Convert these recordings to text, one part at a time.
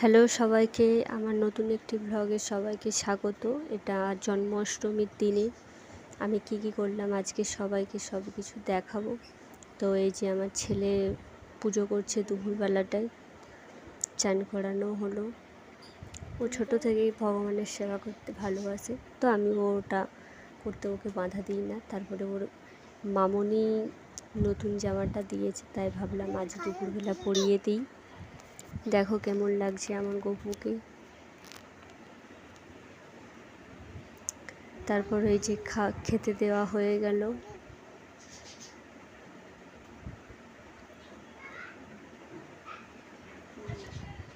Hello সবাইকে, আমার নতুন একটি ব্লগে সবাইকে স্বাগত। এটা জন্মাষ্টমীর দিনে আমি কি কি করলাম আজকে সবাইকে সব কিছু দেখাবো। তো এই যে আমার ছেলে পুজো করছে দুপুরবেলাটায়, চান করানো হলো। ও ছোট থেকেই ভগবানের সেবা করতে ভালোবাসে। তো আমি ওটা করতে ওকে বাধা দিই না। তারপরে ওর মামনি নতুন জামাটা দিয়েছে, তাই ভাবলাম আজ দুপুরবেলা পরিয়ে দিই। দেখো কেমন লাগছে আমার গপুকে। তারপর এই যে খা, খেতে দেওয়া হয়ে গেল।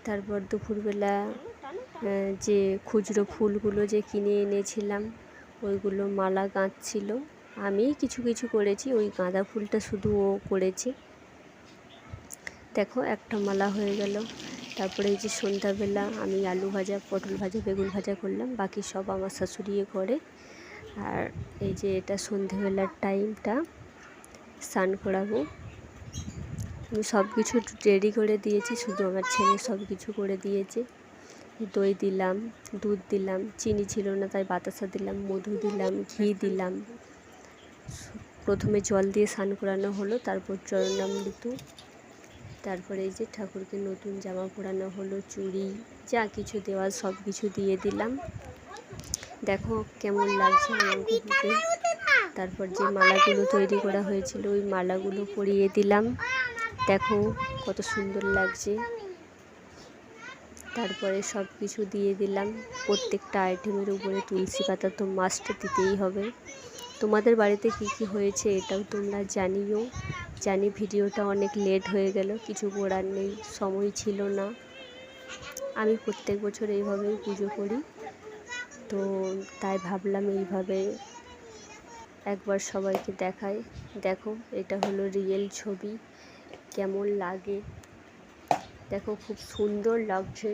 তারপর দুপুরবেলা যে খুচরো ফুলগুলো যে কিনে এনেছিলাম, ওইগুলো মালা গাঁথছিল। আমি কিছু কিছু করেছি, ওই গাঁদা ফুলটা শুধু ও করেছে। দেখো, একটা মালা হয়ে গেল। তারপরে এই যে সন্ধ্যাবেলা আমি আলু ভাজা, পটল ভাজা, বেগুন ভাজা করলাম। বাকি সব আমার শাশুড়িয়ে করে। আর এই যে এটা সন্ধেবেলার টাইমটা, স্নান করাবো। আমি সব কিছু রেডি করে দিয়েছি, শুধু আমার ছেলে সব কিছু করে দিয়েছে। দই দিলাম, দুধ দিলাম, চিনি ছিল না, তাই বাতাসা দিলাম, মধু দিলাম, ঘি দিলাম। প্রথমে জল দিয়ে স্নান করানো হলো, তারপর চরণামৃত। তারপরে এই যে ঠাকুরকে নতুন জামা পরানো হলো, চুড়ি, যা কিছু দেওয়ার সব কিছু দিয়ে দিলাম। দেখো কেমন লাগছে কুকুরকে তারপর যে মালাগুলো তৈরি করা হয়েছিল, ওই মালাগুলো পরিয়ে দিলাম। দেখো কত সুন্দর লাগছে। তারপরে সব কিছু দিয়ে দিলাম। প্রত্যেকটা আইটেমের উপরে তুলসী পাতা তো মাস্ট দিতেই হবে। তোমাদের বাড়িতে কি কি হয়েছে এটাও তোমরা জানিও। জানি ভিডিওটা অনেক লেট হয়ে গেল, কিছু করার নেই, সময় ছিল না। আমি প্রত্যেক বছর এইভাবেই পুজো করি। তো তাই ভাবলাম এইভাবে একবার সবাইকে দেখাই। দেখো, এটা হলো রিয়েল ছবি, কেমন লাগে। দেখো, খুব সুন্দর লাগছে।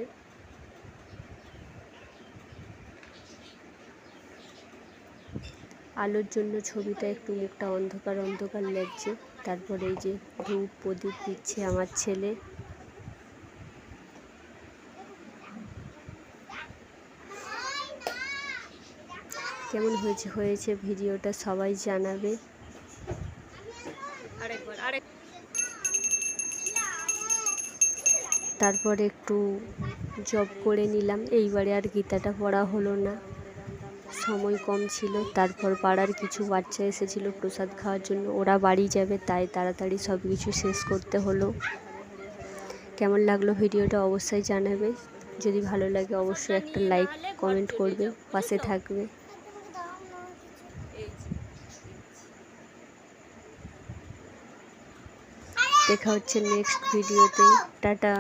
আলোর জন্য ছবিটা একটু মুখটা অন্ধকার অন্ধকার লাগছে। তারপরে এই যে ধূপ প্রদীপ দিচ্ছে আমার ছেলে। কেমন হয়েছে হয়েছে ভিডিওটা সবাই জানাবে। তারপরে একটু জব করে নিলাম। এইবারে আর গীতাটা পড়া হলো না। সময় কম ছিল। তারপর পাড়ার কিছু বাচ্চা এসেছিল প্রসাদ খাওয়ার জন্য। ওরা বাড়ি যাবে, তাই তাড়াতাড়ি সব কিছু শেষ করতে হলো। কেমন লাগল ভিডিওটা অবশ্যই জানাবে। যদি ভালো লাগে অবশ্যই একটা লাইক, কমেন্ট করবে, পাশে থাকবে। দেখা হচ্ছে নেক্সট ভিডিওতে। টাটা।